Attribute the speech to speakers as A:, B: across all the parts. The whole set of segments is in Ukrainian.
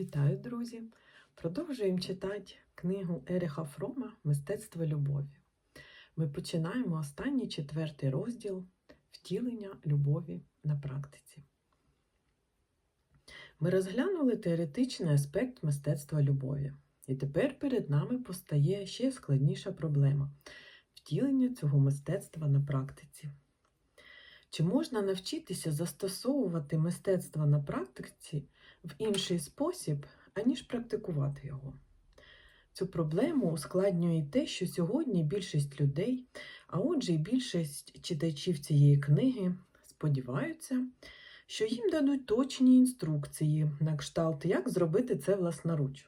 A: Вітаю, друзі! Продовжуємо читати книгу Еріха Фрома Мистецтво любові. Ми починаємо останній четвертий розділ втілення любові на практиці. Ми розглянули теоретичний аспект мистецтва любові. І тепер перед нами постає ще складніша проблема втілення цього мистецтва на практиці. Чи можна навчитися застосовувати мистецтво на практиці в інший спосіб, аніж практикувати його? Цю проблему ускладнює те, що сьогодні більшість людей, а отже, й більшість читачів цієї книги сподіваються, що їм дадуть точні інструкції на кшталт, як зробити це власноруч.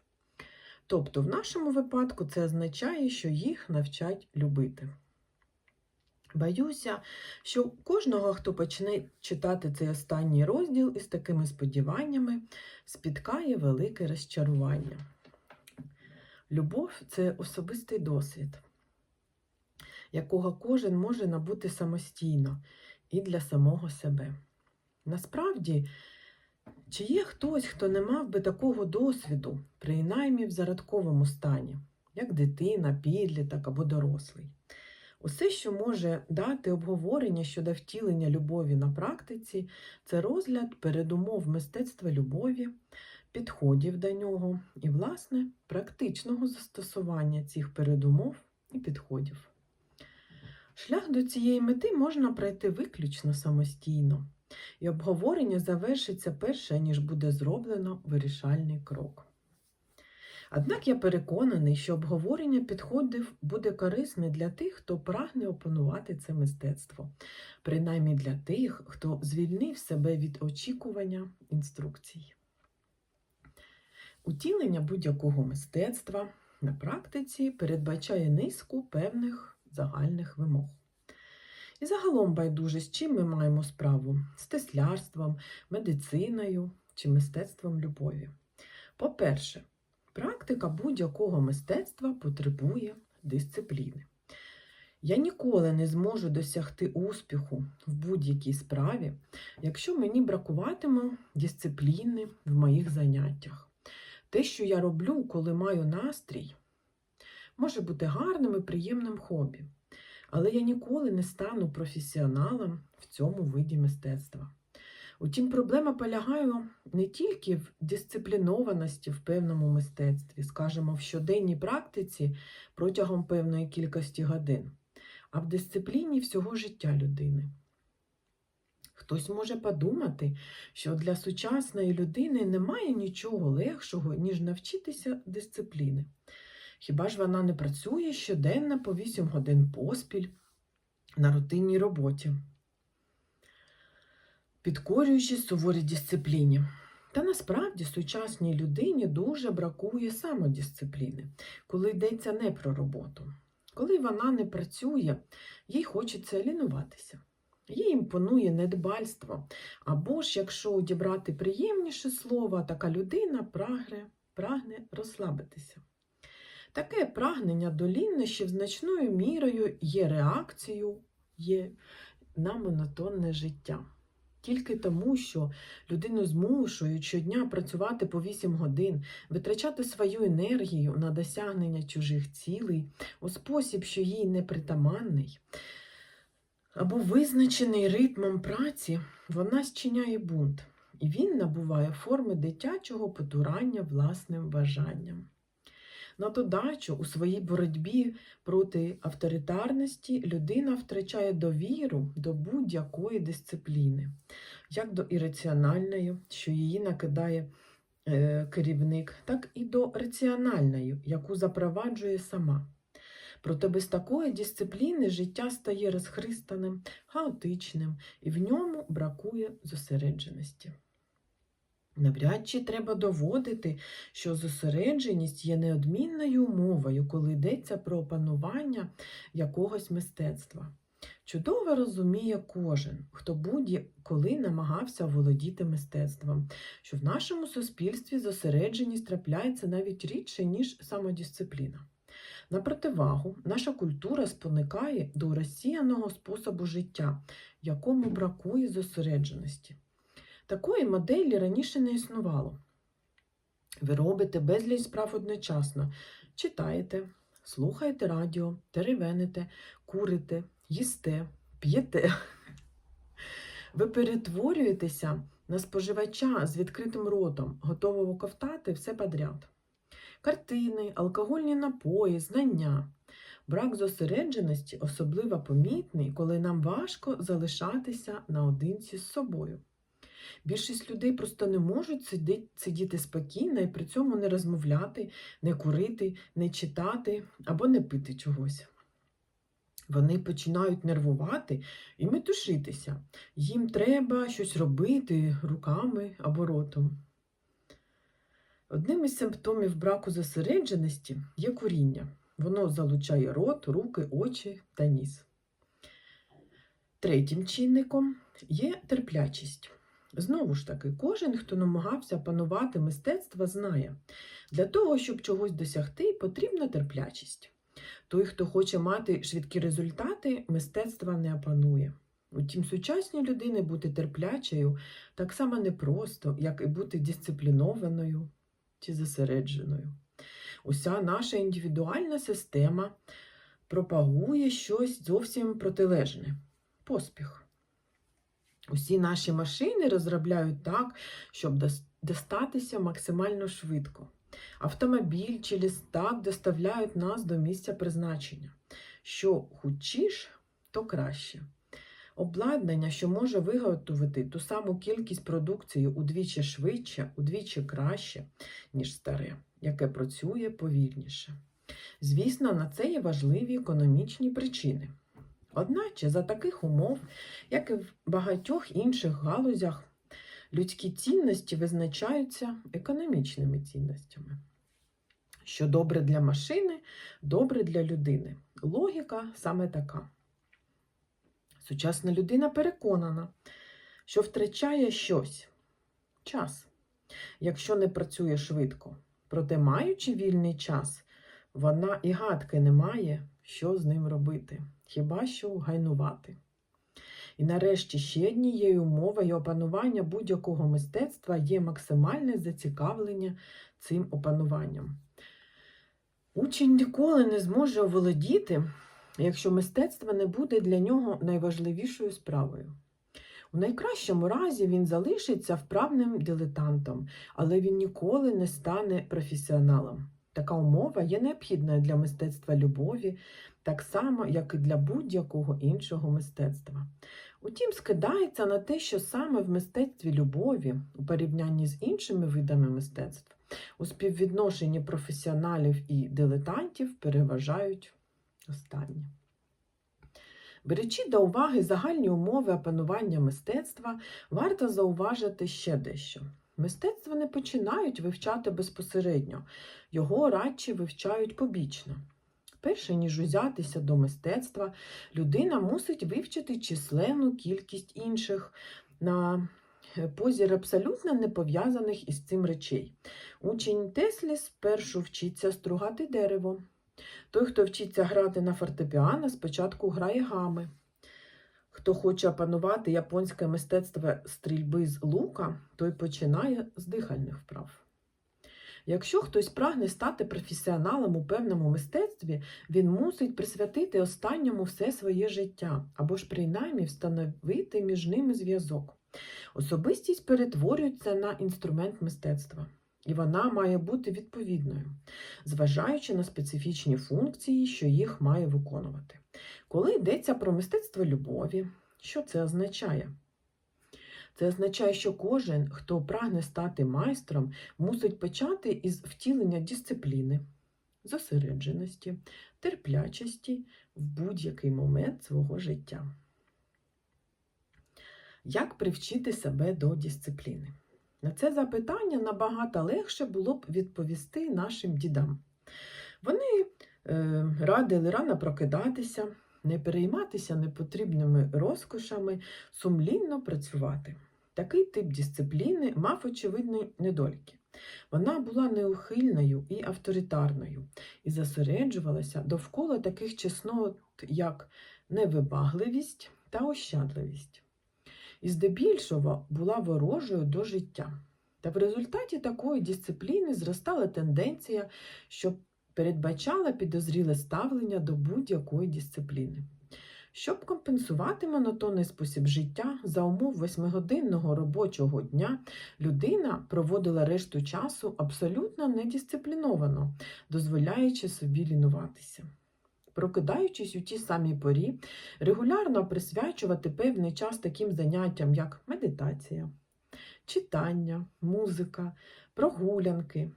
A: Тобто, в нашому випадку це означає, що їх навчать любити. Боюся, що кожного, хто почне читати цей останній розділ із такими сподіваннями, спіткає велике розчарування. Любов це особистий досвід, якого кожен може набути самостійно і для самого себе. Насправді, чи є хтось, хто не мав би такого досвіду, принаймні в зародковому стані, як дитина, підліток або дорослий? Усе, що може дати обговорення щодо втілення любові на практиці, це розгляд передумов мистецтва любові, підходів до нього і, власне, практичного застосування цих передумов і підходів. Шлях до цієї мети можна пройти виключно самостійно, і обговорення завершиться перше, ніж буде зроблено вирішальний крок. Однак я переконаний, що обговорення підходів буде корисне для тих, хто прагне опанувати це мистецтво, принаймні для тих, хто звільнив себе від очікування інструкцій. Утілення будь-якого мистецтва на практиці передбачає низку певних загальних вимог. І загалом байдуже, з чим ми маємо справу з теслярством, медициною чи мистецтвом любові. По-перше, Практика будь-якого мистецтва потребує дисципліни. Я ніколи не зможу досягти успіху в будь-якій справі, якщо мені бракуватиме дисципліни в моїх заняттях. Те, що я роблю, коли маю настрій, може бути гарним і приємним хобі, але я ніколи не стану професіоналом в цьому виді мистецтва. Утім, проблема полягає не тільки в дисциплінованості в певному мистецтві, скажімо, в щоденній практиці протягом певної кількості годин, а в дисципліні всього життя людини. Хтось може подумати, що для сучасної людини немає нічого легшого, ніж навчитися дисципліни. Хіба ж вона не працює щоденно по 8 годин поспіль на рутинній роботі? Підкорюючи суворій дисципліні. Та насправді сучасній людині дуже бракує самодисципліни, коли йдеться не про роботу. Коли вона не працює, їй хочеться лінуватися. Їй імпонує недбальство. Або ж, якщо одібрати приємніше слово, така людина прагне, прагне розслабитися. Таке прагнення до ліннощів значною мірою є реакцією є на монотонне життя. Тільки тому, що людину змушують щодня працювати по 8 годин, витрачати свою енергію на досягнення чужих цілей у спосіб, що їй непритаманний, або визначений ритмом праці, вона зчиняє бунт, і він набуває форми дитячого потурання власним бажанням. На додачу у своїй боротьбі проти авторитарності людина втрачає довіру до будь-якої дисципліни, як до ірраціональної, що її накидає е, керівник, так і до раціональної, яку запроваджує сама. Проте без такої дисципліни життя стає розхристаним, хаотичним, і в ньому бракує зосередженості. Навряд чи треба доводити, що зосередженість є неодмінною умовою, коли йдеться про опанування якогось мистецтва. Чудово розуміє кожен, хто будь-коли намагався володіти мистецтвом, що в нашому суспільстві зосередженість трапляється навіть рідше, ніж самодисципліна. На противагу, наша культура споникає до розсіяного способу життя, якому бракує зосередженості. Такої моделі раніше не існувало. Ви робите безліч справ одночасно. Читаєте, слухаєте радіо, теревените, курите, їсте, п'єте. Ви перетворюєтеся на споживача з відкритим ротом, готового ковтати все подряд. Картини, алкогольні напої, знання. Брак зосередженості особливо помітний, коли нам важко залишатися наодинці з собою. Більшість людей просто не можуть сиди- сидіти спокійно і при цьому не розмовляти, не курити, не читати або не пити чогось. Вони починають нервувати і метушитися. Їм треба щось робити руками або ротом. Одним із симптомів браку зосередженості є куріння. Воно залучає рот, руки, очі та ніс. Третім чинником є терплячість. Знову ж таки, кожен, хто намагався опанувати мистецтво, знає, для того, щоб чогось досягти, потрібна терплячість. Той, хто хоче мати швидкі результати, мистецтва не опанує. Утім, сучасній людині бути терплячою так само непросто, як і бути дисциплінованою чи зосередженою. Уся наша індивідуальна система пропагує щось зовсім протилежне поспіх. Усі наші машини розробляють так, щоб достатися максимально швидко. Автомобіль чи лістак доставляють нас до місця призначення. Що худшіш, то краще. Обладнання, що може виготовити ту саму кількість продукції удвічі швидше, удвічі краще, ніж старе, яке працює повільніше. Звісно, на це є важливі економічні причини. Одначе, за таких умов, як і в багатьох інших галузях, людські цінності визначаються економічними цінностями. Що добре для машини, добре для людини. Логіка саме така. Сучасна людина переконана, що втрачає щось час, якщо не працює швидко. Проте, маючи вільний час, вона і гадки не має, що з ним робити, хіба що гайнувати. І нарешті ще однією умовою опанування будь-якого мистецтва є максимальне зацікавлення цим опануванням. Учень ніколи не зможе оволодіти, якщо мистецтво не буде для нього найважливішою справою. У найкращому разі він залишиться вправним дилетантом, але він ніколи не стане професіоналом. Така умова є необхідною для мистецтва любові, так само, як і для будь-якого іншого мистецтва. Утім, скидається на те, що саме в мистецтві любові, у порівнянні з іншими видами мистецтв, у співвідношенні професіоналів і дилетантів переважають останні. Беручи до уваги загальні умови опанування мистецтва, варто зауважити ще дещо. Мистецтво не починають вивчати безпосередньо, його радше вивчають побічно. Перше ніж узятися до мистецтва, людина мусить вивчити численну кількість інших на позір абсолютно не пов'язаних із цим речей. Учень Теслі спершу вчиться стругати дерево. Той, хто вчиться грати на фортепіано, спочатку грає гами. Хто хоче опанувати японське мистецтво стрільби з лука, той починає з дихальних вправ. Якщо хтось прагне стати професіоналом у певному мистецтві, він мусить присвятити останньому все своє життя або ж принаймні встановити між ними зв'язок. Особистість перетворюється на інструмент мистецтва, і вона має бути відповідною, зважаючи на специфічні функції, що їх має виконувати. Коли йдеться про мистецтво любові, що це означає? Це означає, що кожен, хто прагне стати майстром, мусить почати із втілення дисципліни, зосередженості, терплячості в будь-який момент свого життя. Як привчити себе до дисципліни? На це запитання набагато легше було б відповісти нашим дідам. Вони е, радили рано прокидатися, не перейматися непотрібними розкошами, сумлінно працювати. Такий тип дисципліни мав очевидні недоліки. Вона була неухильною і авторитарною і зосереджувалася довкола таких чеснот, як невибагливість та ощадливість. І здебільшого була ворожою до життя. Та в результаті такої дисципліни зростала тенденція, що передбачала підозріле ставлення до будь-якої дисципліни. Щоб компенсувати монотонний спосіб життя за умов восьмигодинного робочого дня, людина проводила решту часу абсолютно недисципліновано, дозволяючи собі лінуватися. Прокидаючись у тій самій порі, регулярно присвячувати певний час таким заняттям, як медитація, читання, музика, прогулянки,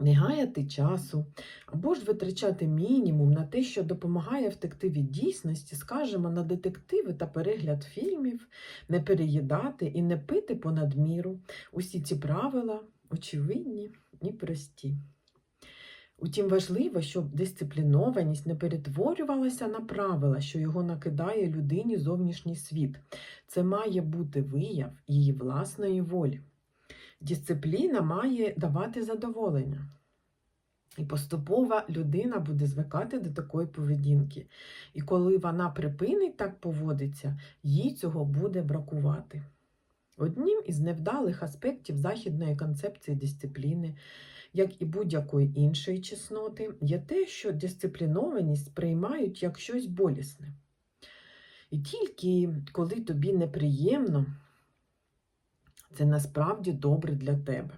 A: не гаяти часу, або ж витрачати мінімум на те, що допомагає втекти від дійсності, скажімо, на детективи та перегляд фільмів, не переїдати і не пити понад міру. Усі ці правила очевидні і прості. Утім, важливо, щоб дисциплінованість не перетворювалася на правила, що його накидає людині зовнішній світ. Це має бути вияв її власної волі. Дисципліна має давати задоволення. І поступово людина буде звикати до такої поведінки. І коли вона припинить так поводитися, їй цього буде бракувати. Одним із невдалих аспектів західної концепції дисципліни, як і будь-якої іншої чесноти, є те, що дисциплінованість сприймають як щось болісне. І тільки коли тобі неприємно, це насправді добре для тебе.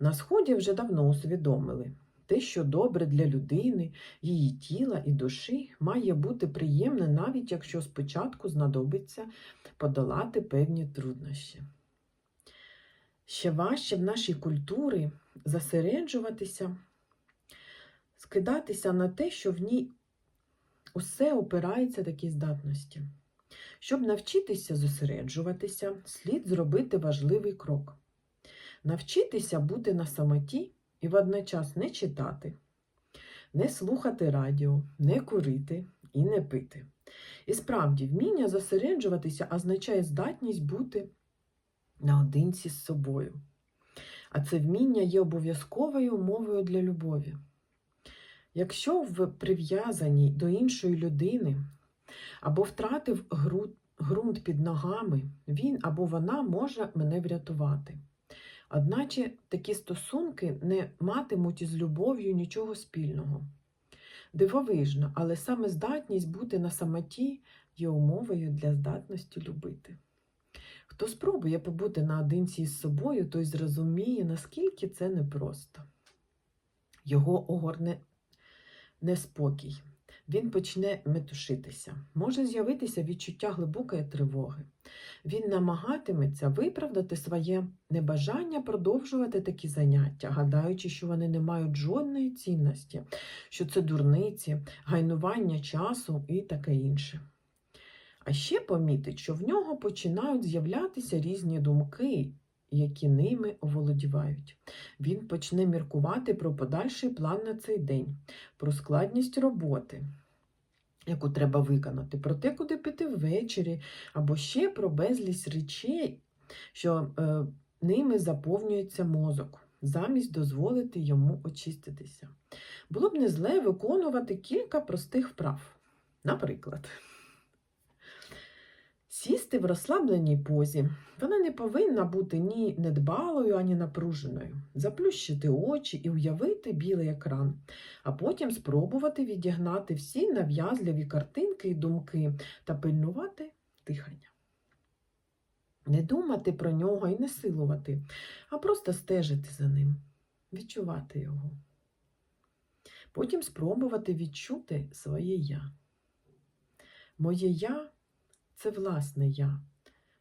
A: На Сході вже давно усвідомили, те, що добре для людини, її тіла і душі, має бути приємне, навіть якщо спочатку знадобиться подолати певні труднощі. Ще важче в нашій культурі засереджуватися, скидатися на те, що в ній усе опирається такій здатності. Щоб навчитися зосереджуватися, слід зробити важливий крок. Навчитися бути на самоті і водночас не читати, не слухати радіо, не курити і не пити. І справді, вміння зосереджуватися означає здатність бути наодинці з собою. А це вміння є обов'язковою умовою для любові. Якщо в прив'язанні до іншої людини або втратив ґрунт під ногами, він або вона може мене врятувати. Одначе такі стосунки не матимуть із любов'ю нічого спільного. Дивовижно, але саме здатність бути на самоті є умовою для здатності любити. Хто спробує побути наодинці із собою, той зрозуміє, наскільки це непросто. Його огорне неспокій. Він почне метушитися, може з'явитися відчуття глибокої тривоги. Він намагатиметься виправдати своє небажання продовжувати такі заняття, гадаючи, що вони не мають жодної цінності, що це дурниці, гайнування часу і таке інше. А ще помітить, що в нього починають з'являтися різні думки, які ними оволодівають. Він почне міркувати про подальший план на цей день, про складність роботи, яку треба виконати, про те, куди піти ввечері, або ще про безліч речей, що е, ними заповнюється мозок, замість дозволити йому очиститися. Було б не зле виконувати кілька простих вправ. Наприклад, Сісти в розслабленій позі. Вона не повинна бути ні недбалою, ані напруженою. Заплющити очі і уявити білий екран, а потім спробувати відігнати всі нав'язливі картинки і думки та пильнувати дихання. Не думати про нього і не силувати, а просто стежити за ним, відчувати його. Потім спробувати відчути своє я. Моє я це власне я,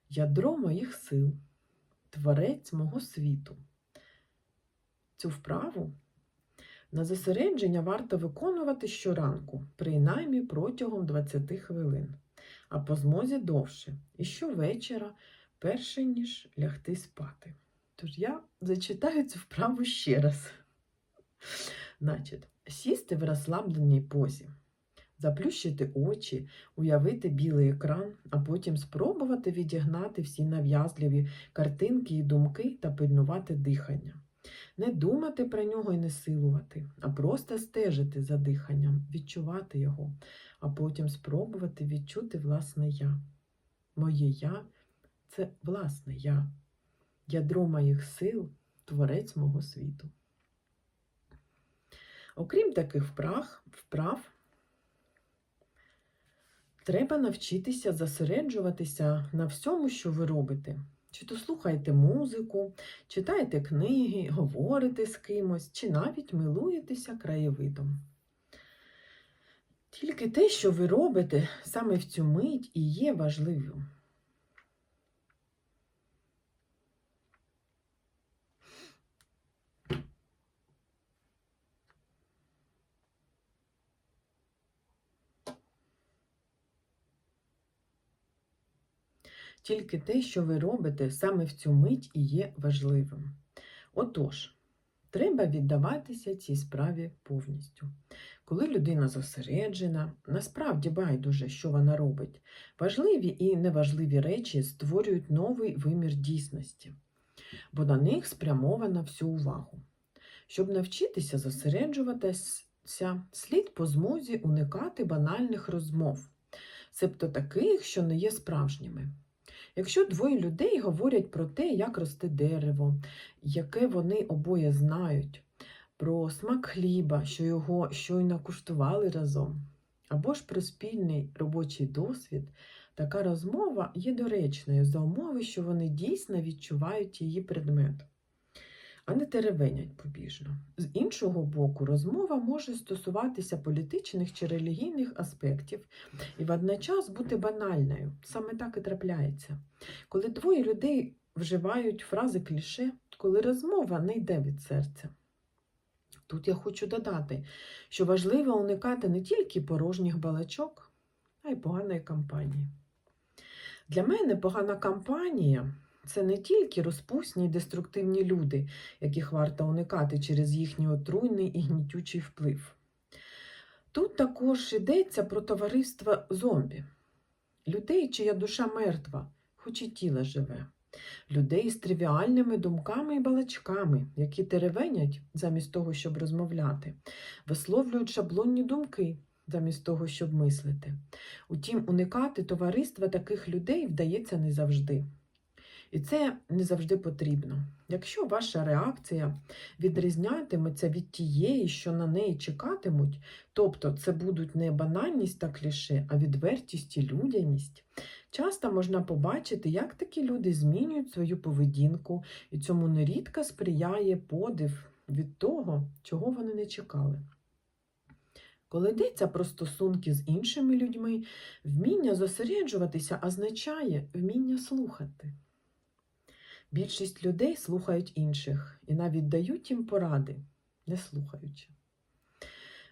A: ядро моїх сил, творець мого світу. Цю вправу на зосередження варто виконувати щоранку, принаймні протягом 20 хвилин, а по змозі довше, і щовечора, перше ніж лягти спати. Тож я зачитаю цю вправу ще раз. Значить, сісти в розслабленій позі заплющити очі, уявити білий екран, а потім спробувати відігнати всі нав'язливі картинки і думки та пильнувати дихання. Не думати про нього і не силувати, а просто стежити за диханням, відчувати його, а потім спробувати відчути власне я. Моє я це власне я. ядро моїх сил, творець мого світу. Окрім таких вправ, вправ треба навчитися зосереджуватися на всьому, що ви робите. Чи то слухаєте музику, читаєте книги, говорите з кимось, чи навіть милуєтеся краєвидом. Тільки те, що ви робите саме в цю мить і є важливим. Тільки те, що ви робите саме в цю мить і є важливим. Отож, треба віддаватися цій справі повністю. Коли людина зосереджена, насправді байдуже, що вона робить, важливі і неважливі речі створюють новий вимір дійсності, бо на них спрямована всю увагу. Щоб навчитися зосереджуватися, слід по змозі уникати банальних розмов, себто таких, що не є справжніми. Якщо двоє людей говорять про те, як росте дерево, яке вони обоє знають, про смак хліба, що його щойно куштували разом, або ж про спільний робочий досвід, така розмова є доречною за умови, що вони дійсно відчувають її предмет, не теревенять побіжно. З іншого боку, розмова може стосуватися політичних чи релігійних аспектів і водночас бути банальною. Саме так і трапляється. Коли двоє людей вживають фрази кліше, коли розмова не йде від серця. Тут я хочу додати, що важливо уникати не тільки порожніх балачок, а й поганої кампанії. Для мене погана кампанія це не тільки розпусні й деструктивні люди, яких варто уникати через їхній отруйний і гнітючий вплив. Тут також йдеться про товариство зомбі, людей, чия душа мертва, хоч і тіло живе, людей з тривіальними думками і балачками, які теревенять замість того, щоб розмовляти, висловлюють шаблонні думки замість того, щоб мислити. Утім, уникати товариства таких людей вдається не завжди. І це не завжди потрібно. Якщо ваша реакція відрізнятиметься від тієї, що на неї чекатимуть, тобто це будуть не банальність та кліше, а відвертість і людяність, часто можна побачити, як такі люди змінюють свою поведінку, і цьому нерідко сприяє подив від того, чого вони не чекали. Коли йдеться про стосунки з іншими людьми, вміння зосереджуватися означає вміння слухати. Більшість людей слухають інших і навіть дають їм поради, не слухаючи.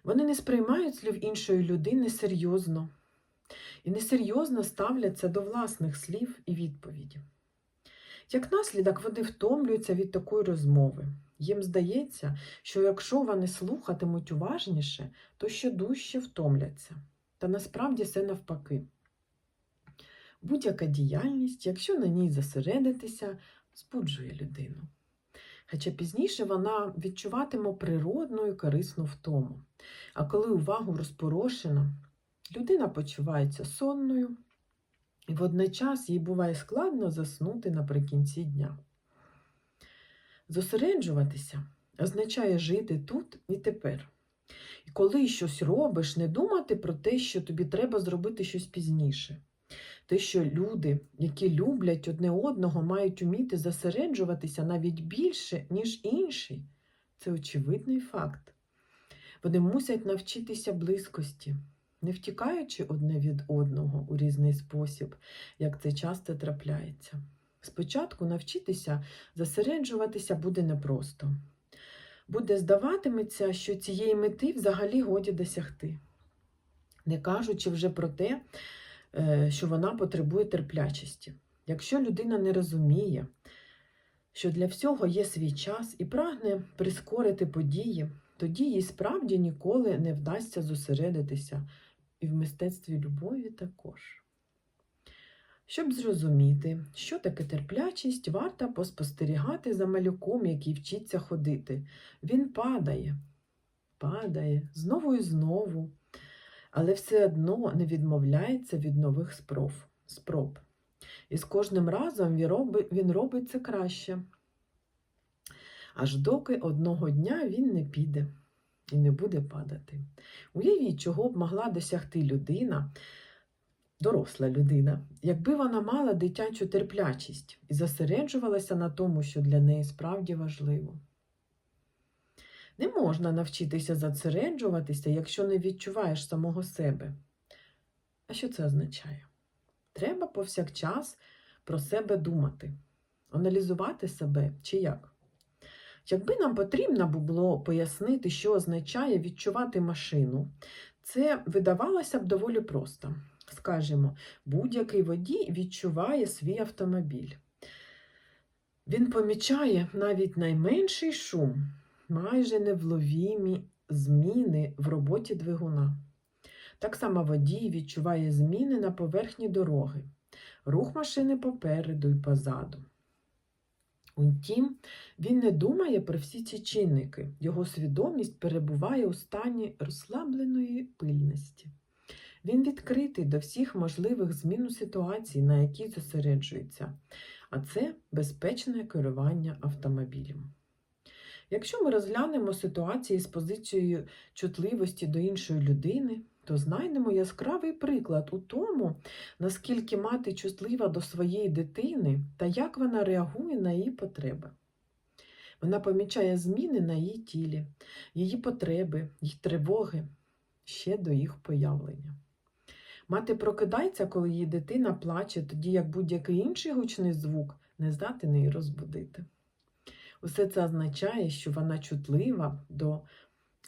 A: Вони не сприймають слів іншої людини серйозно і несерйозно ставляться до власних слів і відповіді. Як наслідок, вони втомлюються від такої розмови. Їм здається, що якщо вони слухатимуть уважніше, то ще дужче втомляться. Та насправді все навпаки. Будь-яка діяльність, якщо на ній зосередитися, збуджує людину. Хоча пізніше вона відчуватиме природну і корисну втому. А коли увагу розпорошена, людина почувається сонною, і водночас їй буває складно заснути наприкінці дня. Зосереджуватися означає жити тут і тепер. І коли щось робиш, не думати про те, що тобі треба зробити щось пізніше. Те, що люди, які люблять одне одного, мають уміти зосереджуватися навіть більше, ніж інші, це очевидний факт. Вони мусять навчитися близькості, не втікаючи одне від одного у різний спосіб, як це часто трапляється. Спочатку навчитися зосереджуватися буде непросто. Буде здаватиметься, що цієї мети взагалі годі досягти, не кажучи вже про те, що вона потребує терплячості. Якщо людина не розуміє, що для всього є свій час і прагне прискорити події, тоді їй справді ніколи не вдасться зосередитися, і в мистецтві любові також. Щоб зрозуміти, що таке терплячість, варто поспостерігати за малюком, який вчиться ходити. Він падає, падає знову і знову але все одно не відмовляється від нових спроб. спроб. І з кожним разом він робить це краще. аж доки одного дня він не піде і не буде падати. Уявіть, чого б могла досягти людина, доросла людина, якби вона мала дитячу терплячість і зосереджувалася на тому, що для неї справді важливо. Не можна навчитися зосереджуватися, якщо не відчуваєш самого себе. А що це означає? Треба повсякчас про себе думати, аналізувати себе чи як. Якби нам потрібно було пояснити, що означає відчувати машину, це видавалося б доволі просто. Скажімо, будь-який водій відчуває свій автомобіль. Він помічає навіть найменший шум, майже невловімі зміни в роботі двигуна. Так само водій відчуває зміни на поверхні дороги, рух машини попереду і позаду. Утім, він не думає про всі ці чинники, його свідомість перебуває у стані розслабленої пильності. Він відкритий до всіх можливих змін у ситуації, на які зосереджується, а це безпечне керування автомобілем. Якщо ми розглянемо ситуації з позицією чутливості до іншої людини, то знайдемо яскравий приклад у тому, наскільки мати чутлива до своєї дитини та як вона реагує на її потреби. Вона помічає зміни на її тілі, її потреби, її тривоги ще до їх появлення. Мати прокидається, коли її дитина плаче, тоді як будь-який інший гучний звук не здатен її розбудити. Усе це означає, що вона чутлива до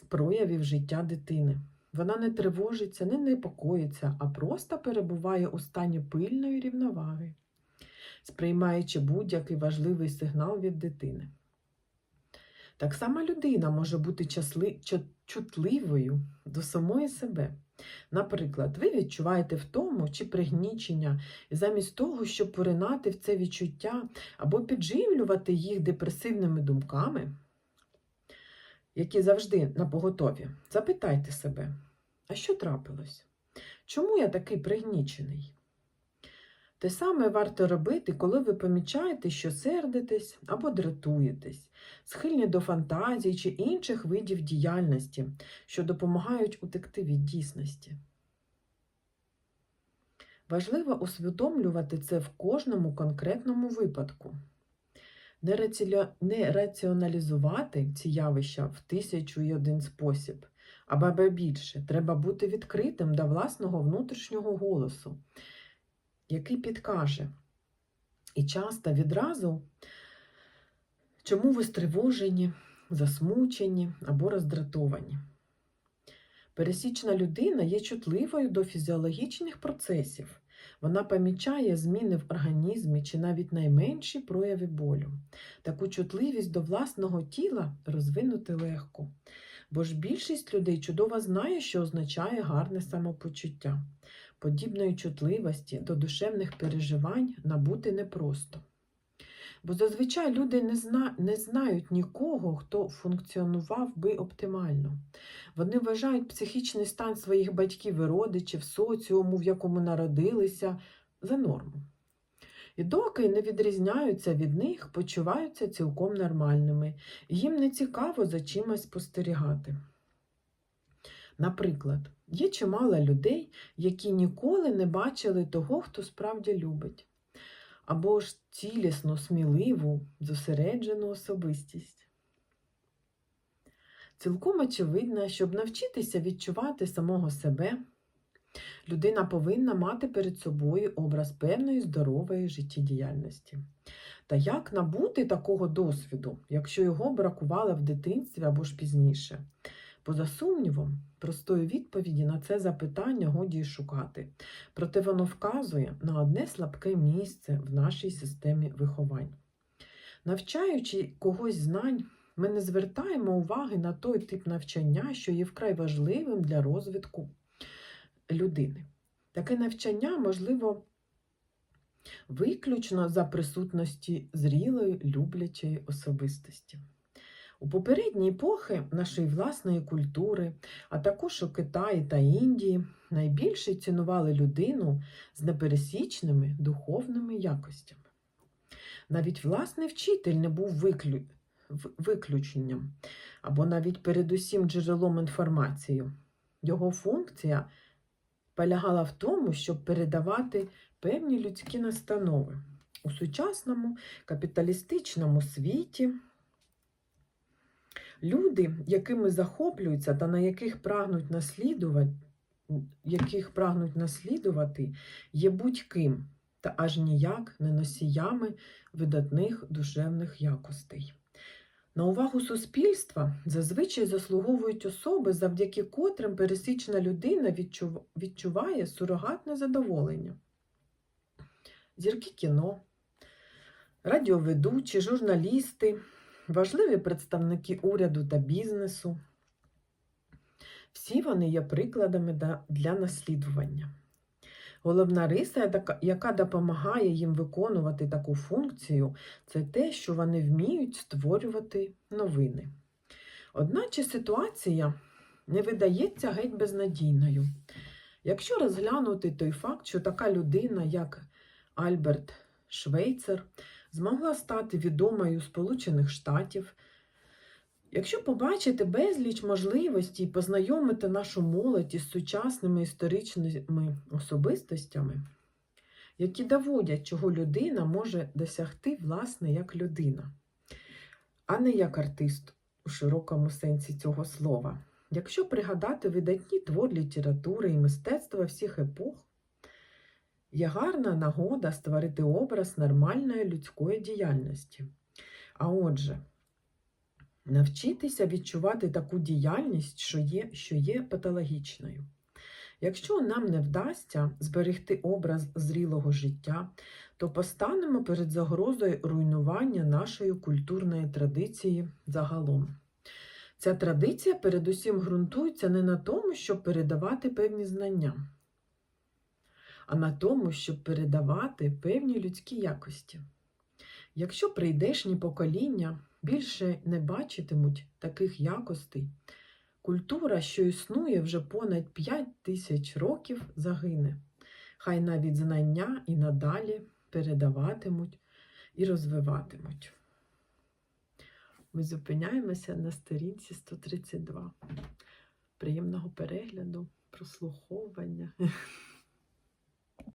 A: проявів життя дитини. Вона не тривожиться, не непокоїться, а просто перебуває у стані пильної рівноваги, сприймаючи будь-який важливий сигнал від дитини. Так само людина може бути чутливою до самої себе. Наприклад, ви відчуваєте втому чи пригнічення, і замість того, щоб поринати в це відчуття або підживлювати їх депресивними думками, які завжди на поготові, запитайте себе, а що трапилось? Чому я такий пригнічений? Те саме варто робити, коли ви помічаєте, що сердитесь або дратуєтесь, схильні до фантазій чи інших видів діяльності, що допомагають утекти від дійсності. Важливо усвідомлювати це в кожному конкретному випадку. Не, раціоналізувати ці явища в тисячу і один спосіб, або ба більше, треба бути відкритим до власного внутрішнього голосу, який підкаже. І часто відразу, чому ви стривожені, засмучені або роздратовані. Пересічна людина є чутливою до фізіологічних процесів. Вона помічає зміни в організмі чи навіть найменші прояви болю. Таку чутливість до власного тіла розвинути легко, бо ж більшість людей чудово знає, що означає гарне самопочуття. Подібної чутливості до душевних переживань набути непросто. Бо зазвичай люди не, зна... не знають нікого, хто функціонував би оптимально. Вони вважають психічний стан своїх батьків і родичів, соціуму, в якому народилися, за норму. І доки не відрізняються від них, почуваються цілком нормальними, їм не цікаво за чимось спостерігати. Наприклад, є чимало людей, які ніколи не бачили того, хто справді любить або ж цілісну, сміливу, зосереджену особистість. Цілком очевидно, щоб навчитися відчувати самого себе, людина повинна мати перед собою образ певної здорової життєдіяльності. Та як набути такого досвіду, якщо його бракувало в дитинстві або ж пізніше? Поза сумнівом, простої відповіді на це запитання годі й шукати, проте воно вказує на одне слабке місце в нашій системі виховань. Навчаючи когось знань, ми не звертаємо уваги на той тип навчання, що є вкрай важливим для розвитку людини. Таке навчання можливо виключно за присутності зрілої, люблячої особистості. У попередні епохи нашої власної культури, а також у Китаї та Індії, найбільше цінували людину з непересічними духовними якостями. Навіть власний вчитель не був виклю... виключенням або навіть передусім джерелом інформації. Його функція полягала в тому, щоб передавати певні людські настанови. У сучасному капіталістичному світі люди, якими захоплюються та на яких прагнуть наслідувати, яких прагнуть наслідувати, є будь-ким та аж ніяк не носіями видатних душевних якостей. На увагу суспільства зазвичай заслуговують особи, завдяки котрим пересічна людина відчуває сурогатне задоволення. Зірки кіно, радіоведучі, журналісти, важливі представники уряду та бізнесу. Всі вони є прикладами для наслідування. Головна риса, яка- допомагає їм виконувати таку функцію, це те, що вони вміють створювати новини. Одначе ситуація не видається геть безнадійною. Якщо розглянути той факт, що така людина, як Альберт Швейцер, змогла стати відомою Сполучених Штатів, якщо побачити безліч можливостей познайомити нашу молодь із сучасними історичними особистостями, які доводять, чого людина може досягти власне як людина, а не як артист у широкому сенсі цього слова. Якщо пригадати видатні твор літератури і мистецтва всіх епох, є гарна нагода створити образ нормальної людської діяльності. А отже, навчитися відчувати таку діяльність, що є, що є патологічною. Якщо нам не вдасться зберегти образ зрілого життя, то постанемо перед загрозою руйнування нашої культурної традиції загалом. Ця традиція передусім ґрунтується не на тому, щоб передавати певні знання, а на тому, щоб передавати певні людські якості. Якщо прийдешні покоління більше не бачитимуть таких якостей, культура, що існує вже понад 5 тисяч років, загине. Хай навіть знання і надалі передаватимуть і розвиватимуть. Ми зупиняємося на сторінці 132. Приємного перегляду, прослуховування.